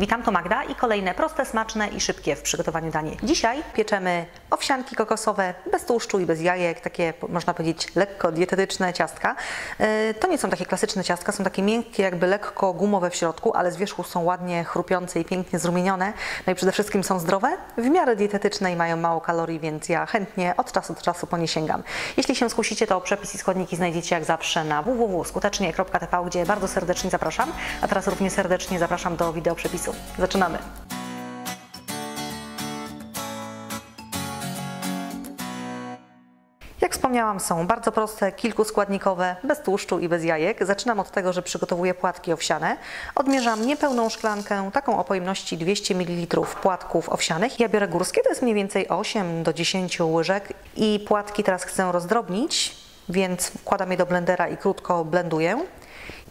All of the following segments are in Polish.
Witam, to Magda i kolejne proste, smaczne i szybkie w przygotowaniu danie. Dzisiaj pieczemy owsianki kokosowe bez tłuszczu i bez jajek, takie można powiedzieć lekko dietetyczne ciastka. E, To nie są takie klasyczne ciastka, są takie miękkie, jakby lekko gumowe w środku, ale z wierzchu są ładnie chrupiące i pięknie zrumienione. No i przede wszystkim są zdrowe, w miarę dietetyczne i mają mało kalorii, więc ja chętnie od czasu do czasu po nie sięgam. Jeśli się skusicie, to przepis i składniki znajdziecie jak zawsze na www.skutecznie.tv, gdzie bardzo serdecznie zapraszam, a teraz równie serdecznie zapraszam do wideo przepisu. Zaczynamy! Jak wspomniałam, są bardzo proste, kilkuskładnikowe, bez tłuszczu i bez jajek. Zaczynam od tego, że przygotowuję płatki owsiane. Odmierzam niepełną szklankę, taką o pojemności 200 ml płatków owsianych. Ja biorę górskie, to jest mniej więcej 8 do 10 łyżek i płatki teraz chcę rozdrobnić, więc wkładam je do blendera i krótko blenduję.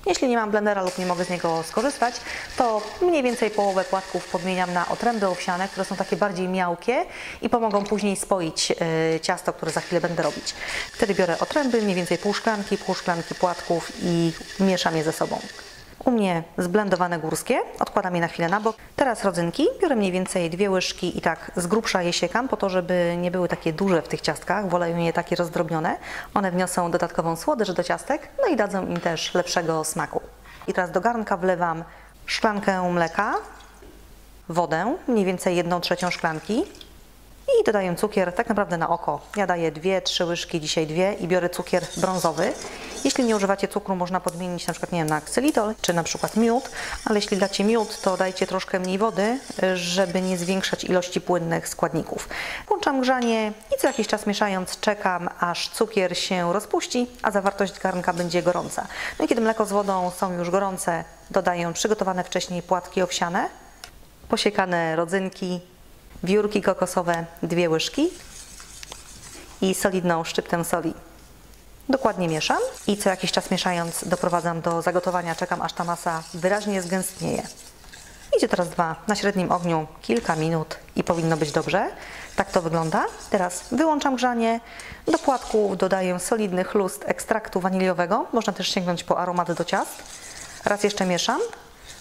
Jeśli nie mam blendera lub nie mogę z niego skorzystać, to mniej więcej połowę płatków podmieniam na otręby owsiane, które są takie bardziej miałkie i pomogą później spoić y, ciasto, które za chwilę będę robić. Wtedy biorę otręby, mniej więcej pół szklanki, pół szklanki płatków i mieszam je ze sobą. U mnie zblendowane górskie, odkładam je na chwilę na bok. Teraz rodzynki, biorę mniej więcej dwie łyżki i tak z grubsza je siekam, po to, żeby nie były takie duże w tych ciastkach, wolę je takie rozdrobnione. One wniosą dodatkową słodycz do ciastek, no i dadzą im też lepszego smaku. I teraz do garnka wlewam szklankę mleka, wodę, mniej więcej jedną trzecią szklanki i dodaję cukier tak naprawdę na oko. Ja daję dwie, trzy łyżki, dzisiaj dwie i biorę cukier brązowy. Jeśli nie używacie cukru, można podmienić na przykład nie wiem, na ksylitol czy na przykład miód, ale jeśli dacie miód, to dajcie troszkę mniej wody, żeby nie zwiększać ilości płynnych składników. Włączam grzanie i co jakiś czas mieszając czekam, aż cukier się rozpuści, a zawartość garnka będzie gorąca. No i kiedy mleko z wodą są już gorące, dodaję przygotowane wcześniej płatki owsiane, posiekane rodzynki, wiórki kokosowe, dwie łyżki i solidną szczyptę soli. Dokładnie mieszam i co jakiś czas mieszając doprowadzam do zagotowania, czekam aż ta masa wyraźnie zgęstnieje. Idzie teraz dwa na średnim ogniu kilka minut i powinno być dobrze. Tak to wygląda. Teraz wyłączam grzanie. Do płatków dodaję solidny chlust ekstraktu waniliowego. Można też sięgnąć po aromat do ciast. Raz jeszcze mieszam,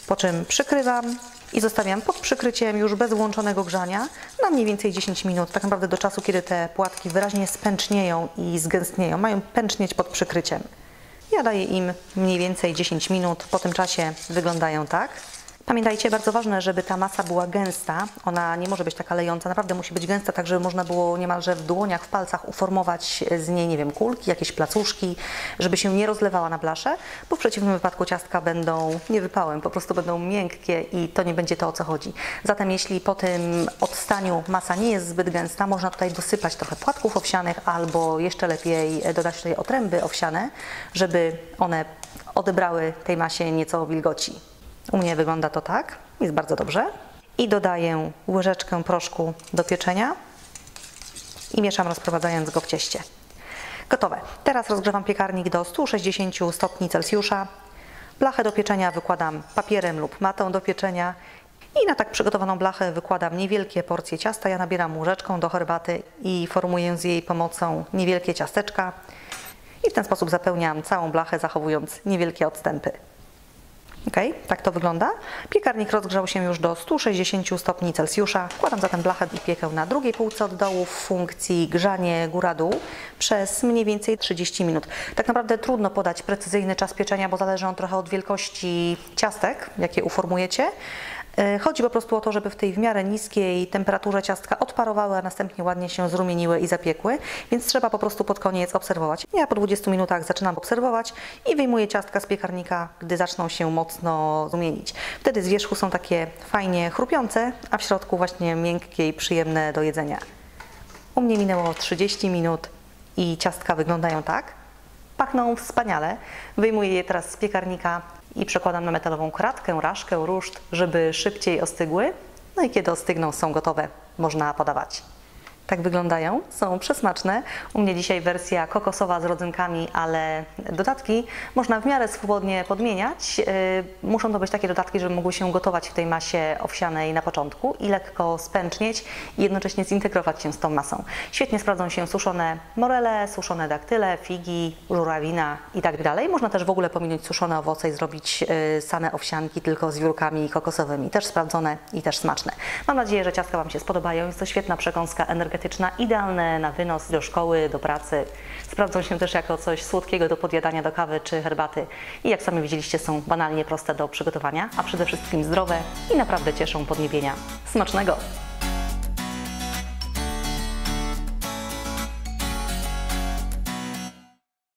po czym przykrywam i zostawiam pod przykryciem już bez włączonego grzania na mniej więcej 10 minut, tak naprawdę do czasu, kiedy te płatki wyraźnie spęcznieją i zgęstnieją. Mają pęcznieć pod przykryciem. Ja daję im mniej więcej 10 minut, po tym czasie wyglądają tak. Pamiętajcie, bardzo ważne, żeby ta masa była gęsta. Ona nie może być taka lejąca, naprawdę musi być gęsta, tak żeby można było niemalże w dłoniach, w palcach uformować z niej, nie wiem, kulki, jakieś placuszki, żeby się nie rozlewała na blasze, bo w przeciwnym wypadku ciastka będą nie wypałem, po prostu będą miękkie i to nie będzie to, o co chodzi. Zatem jeśli po tym odstaniu masa nie jest zbyt gęsta, można tutaj dosypać trochę płatków owsianych albo jeszcze lepiej dodać tutaj otręby owsiane, żeby one odebrały tej masie nieco wilgoci. U mnie wygląda to tak, jest bardzo dobrze. I dodaję łyżeczkę proszku do pieczenia i mieszam rozprowadzając go w cieście. Gotowe. Teraz rozgrzewam piekarnik do 160 stopni Celsjusza. Blachę do pieczenia wykładam papierem lub matą do pieczenia i na tak przygotowaną blachę wykładam niewielkie porcje ciasta. Ja nabieram łyżeczką do herbaty i formuję z jej pomocą niewielkie ciasteczka. I w ten sposób zapełniam całą blachę, zachowując niewielkie odstępy. Ok, tak to wygląda. Piekarnik rozgrzał się już do 160 stopni Celsjusza. Wkładam zatem blachę i piekę na drugiej półce od dołu w funkcji grzanie góra-dół przez mniej więcej 30 minut. Tak naprawdę trudno podać precyzyjny czas pieczenia, bo zależy on trochę od wielkości ciastek, jakie uformujecie. Chodzi po prostu o to, żeby w tej w miarę niskiej temperaturze ciastka odparowały, a następnie ładnie się zrumieniły i zapiekły, więc trzeba po prostu pod koniec obserwować. Ja po 20 minutach zaczynam obserwować i wyjmuję ciastka z piekarnika, gdy zaczną się mocno rumienić. Wtedy z wierzchu są takie fajnie chrupiące, a w środku właśnie miękkie i przyjemne do jedzenia. U mnie minęło 30 minut i ciastka wyglądają tak. Pachną wspaniale. Wyjmuję je teraz z piekarnika i przekładam na metalową kratkę, raszkę, ruszt, żeby szybciej ostygły. No i kiedy ostygną, są gotowe, można podawać. Tak wyglądają, są przesmaczne. U mnie dzisiaj wersja kokosowa z rodzynkami, ale dodatki można w miarę swobodnie podmieniać. Yy, Muszą to być takie dodatki, żeby mogły się gotować w tej masie owsianej na początku i lekko spęcznieć i jednocześnie zintegrować się z tą masą. Świetnie sprawdzą się suszone morele, suszone daktyle, figi, żurawina i tak. Można też w ogóle pominąć suszone owoce i zrobić yy, same owsianki tylko z wiórkami kokosowymi. Też sprawdzone i też smaczne. Mam nadzieję, że ciastka Wam się spodobają. Jest to świetna przekąska energetyczna, idealne na wynos do szkoły, do pracy. Sprawdzą się też jako coś słodkiego do podjadania do kawy czy herbaty. I jak sami widzieliście, są banalnie proste do przygotowania, a przede wszystkim zdrowe i naprawdę cieszą podniebienia. Smacznego!